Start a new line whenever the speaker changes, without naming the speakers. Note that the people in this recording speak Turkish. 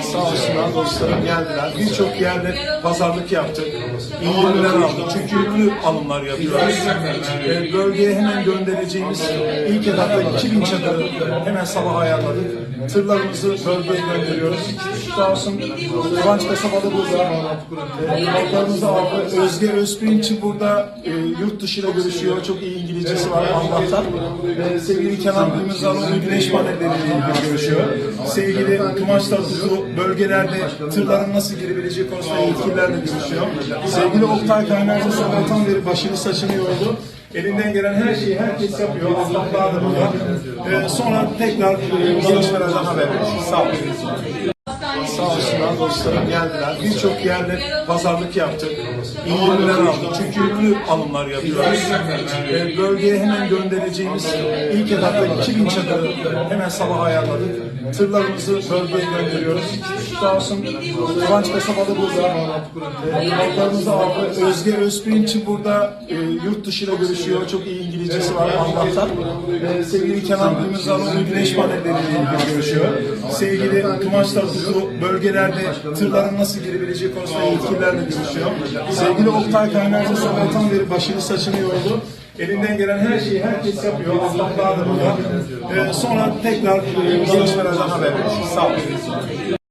Sağ olsunlar dostlarım geldiler. Birçok yerde pazarlık yaptık. İndirimler aldık. Çünkü yüklü alımlar yapıyoruz. Ee, bölgeye hemen göndereceğimiz ilk etapta 2000 çadırı hemen sabah ayarladık. Tırlarımızı bölgeye gönderiyoruz. Sağ olsun Kıvanç Kasabalı burada. Ee, Halklarımızı aldı. Özge Özpirinç'i burada e, yurt dışıyla görüşüyor. Çok iyi İngilizcesi var Allah'tan. Ee, sevgili Kenan Gümüzaloğlu güneş panelleriyle görüşüyor. Sevgili Kıvanç Tatlıtuğ bölgelerde tırların nasıl girebileceği konusunda yetkililerle görüşüyor. Sevgili Oktay Kaynarca sabahtan beri başını saçını yordu. Elinden gelen her şeyi herkes yapıyor. Allah daha da burada. Ee, sonra tekrar e, gelişmelerden haber veririz. Sağ olun. Sağ olsunlar dostlarım geldiler. Birçok yerde pazarlık yaptık. İndirimler aldık. Çünkü yüklü alımlar yapıyoruz. Ee, bölgeye hemen göndereceğimiz ilk etapta 2000 çadırı hemen sabah ayarladık. Tırlarımızı bölgeye gönderiyoruz. Sağ olsun Kıvanç Kasabalı burada. Ee, Halklarımızı aldı. Özge Özpirinç'i burada e, yurt dışıyla görüşüyor. Çok iyi İngilizcesi var Allah'tan. Ee, sevgili Kenan Gümüzaloğlu güneş panelleriyle görüşüyor. Sevgili Kıvanç Tatlıtuğ bölgelerde tırların nasıl girebileceği konusunda yetkililerle görüşüyor. Sevgili Oktay Kaynarca sabahtan beri başını saçını yordu. Elinden gelen her şeyi herkes yapıyor. Allah daha da burada. Ee, sonra tekrar e, gelişmelerden haber veririz. Sağ olun.